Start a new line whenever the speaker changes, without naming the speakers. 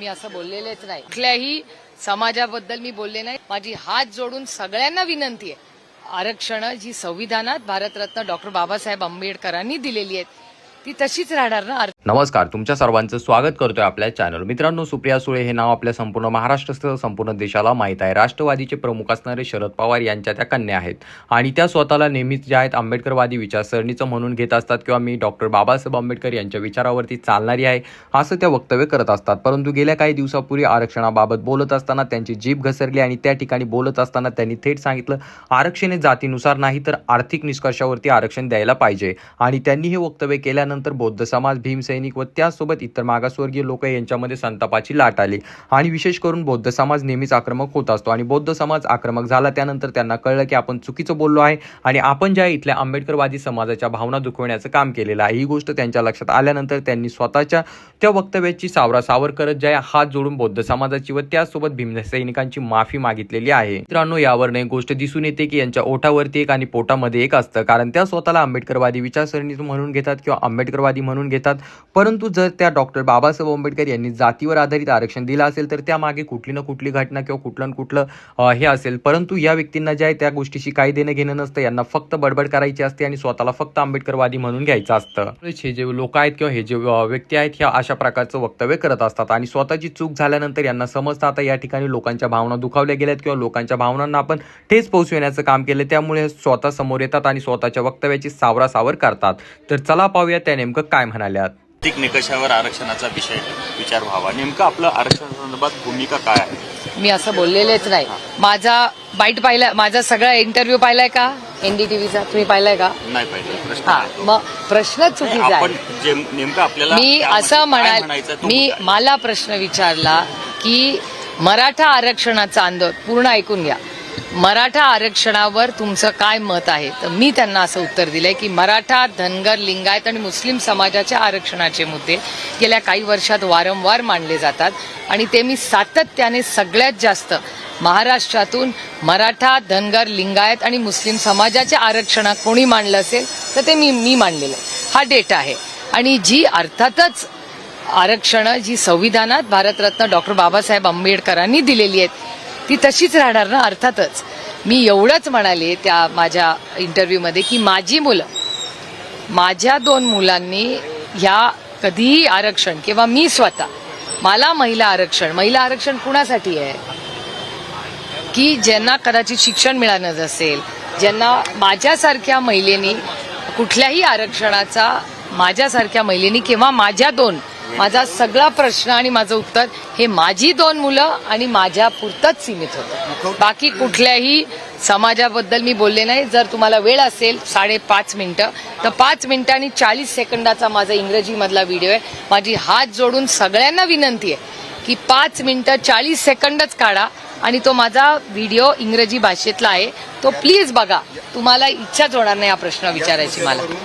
मी असं बोललेलेच नाही. कुठल्याही समाजाबद्दल मी बोलले नाही. माझी हात जोडून सगळ्यांना विनंती आहे. आरक्षण जी संविधानात भारतरत्न डॉक्टर बाबासाहेब आंबेडकरांनी दिलेली आहेत ती तशीच राहणार ना?
नमस्कार तुमच्या सर्वांचं स्वागत करतोय आपल्या चॅनल मित्रांनो सुप्रिया सुळे हे नाव आपल्या संपूर्ण महाराष्ट्रासह संपूर्ण देशाला माहीत आहे. राष्ट्रवादीचे प्रमुख असणारे शरद पवार यांच्या त्या कन्या आहेत. आणि त्या स्वतःला नेहमीच ज्या आहेत आंबेडकरवादी विचारसरणीचं म्हणून घेत असतात किंवा मी डॉक्टर बाबासाहेब आंबेडकर यांच्या विचारावरती चालणारी आहे असं त्या वक्तव्य करत असतात. परंतु गेल्या काही दिवसापूर्वी आरक्षणाबाबत बोलत असताना त्यांची जीभ घसरली आणि त्या ठिकाणी बोलत असताना त्यांनी थेट सांगितलं आरक्षण हे जातीनुसार नाही तर आर्थिक निष्कर्षावरती आरक्षण द्यायला पाहिजे. आणि त्यांनी हे वक्तव्य केल्यानंतर बौद्ध समाज सैनिक व त्यासोबत इतर मागासवर्गीय लोक यांच्यामध्ये संतापाची लाट आली. आणि विशेष करून बौद्ध समाज नेहमीच आक्रमक होत असतो. आणि बौद्ध समाज आक्रमक झाला त्यानंतर त्यांना कळलं की आपण चुकीचं बोललो आहे आणि आपण ज्या इथल्या आंबेडकरवादी समाजाच्या भावना दुखवण्याचं काम केलेलं आहे ही गोष्ट त्यांच्या लक्षात आल्यानंतर त्यांनी स्वतःच्या त्या वक्तव्याची सावरासावर करत ज्या हात जोडून बौद्ध समाजाची व त्यासोबत भीमसैनिकांची माफी मागितलेली आहे. मित्रांनो यावरनं एक गोष्ट दिसून येते की यांच्या ओठावरती एक आणि पोटामध्ये एक असतं. कारण त्या स्वतःला आंबेडकरवादी विचारसरणी म्हणून घेतात किंवा आंबेडकरवादी म्हणून घेतात. परंतु जर त्या डॉक्टर बाबासाहेब आंबेडकर यांनी जातीवर आधारित आरक्षण दिलं असेल तर त्यामागे कुठली ना कुठली घटना किंवा कुठलं ना कुठलं हे असेल. परंतु या व्यक्तींना जे आहे त्या गोष्टीशी काही देणं घेणं नसतं. यांना फक्त बडबड करायची असते आणि स्वतःला फक्त आंबेडकरवादी म्हणून घ्यायचं असतं. हे जे लोक आहेत किंवा हे जे व्यक्ती आहेत ह्या अशा प्रकारचं वक्तव्य करत असतात. आणि स्वतःची चूक झाल्यानंतर यांना समजतं आता या ठिकाणी लोकांच्या भावना दुखावल्या गेल्यात किंवा लोकांच्या भावनांना आपण ठेच पोहोचविण्याचं काम केलं त्यामुळे स्वतः समोर येतात आणि स्वतःच्या वक्तव्याची सावरासावर करतात. तर चला पाहूया त्या नेमकं काय म्हणाल्यात.
आर्थिक निकषावर आरक्षणाचा विषय विचार व्हावा. नेमकं आपलं आरक्षणासंदर्भात भूमिका काय आहे?
मी असं बोललेलेच नाही. माझा बाईट पाहिला माझा सगळा इंटरव्ह्यू पाहिलाय का? एनडीटीव्हीचा तुम्ही पाहिलाय का?
नाही तो.
मग प्रश्न चुकीचा आहे.
नेमकं आपल्याला
मी असं म्हणाल मी. मला प्रश्न विचारला की मराठा आरक्षणाचं आंदोलन पूर्ण ऐकून घ्या. मराठा आरक्षणावर तुमचं काय मत आहे? तर मी त्यांना असं उत्तर दिलंय की मराठा धनगर लिंगायत आणि मुस्लिम समाजाच्या आरक्षणाचे मुद्दे गेल्या काही वर्षात वारंवार मांडले जातात आणि ते मी सातत्याने सगळ्यात जास्त महाराष्ट्रातून मराठा धनगर लिंगायत आणि मुस्लिम समाजाच्या आरक्षणात कोणी मांडलं असेल? तर ते मी मी मांडलेलं आहे. हा डेटा आहे. आणि जी अर्थातच आरक्षणं जी संविधानात भारतरत्न डॉक्टर बाबासाहेब आंबेडकरांनी दिलेली आहेत ती तशीच राहणार ना अर्थातच. मी एवढंच म्हणाले त्या माझ्या इंटरव्ह्यूमध्ये की माझी मुलं माझ्या दोन मुलांनी ह्या कधीही आरक्षण किंवा मी स्वतः मला महिला आरक्षण महिला आरक्षण कुणासाठी आहे? की ज्यांना कदाचित शिक्षण मिळालं असेल ज्यांना माझ्यासारख्या महिलेनी कुठल्याही आरक्षणाचा माझ्यासारख्या महिलेनी किंवा माझ्या दोन माझा सगळा प्रश्न आणि माझं उत्तर हे माझी दोन मुलं आणि माझ्या पुरतच सीमित होतं. बाकी कुठल्याही समाजाबद्दल मी बोलले नाही. जर तुम्हाला वेळ असेल साडेपाच मिनिटं. तर पाच मिनिटं आणि चाळीस सेकंदाचा माझा इंग्रजीमधला व्हिडिओ आहे. माझी हात जोडून सगळ्यांना विनंती आहे की पाच मिनिटं चाळीस सेकंदच काढा आणि तो माझा व्हिडिओ इंग्रजी भाषेतला आहे. तो प्लीज बघा. तुम्हाला इच्छाच होणार नाही हा प्रश्न विचारायची मला.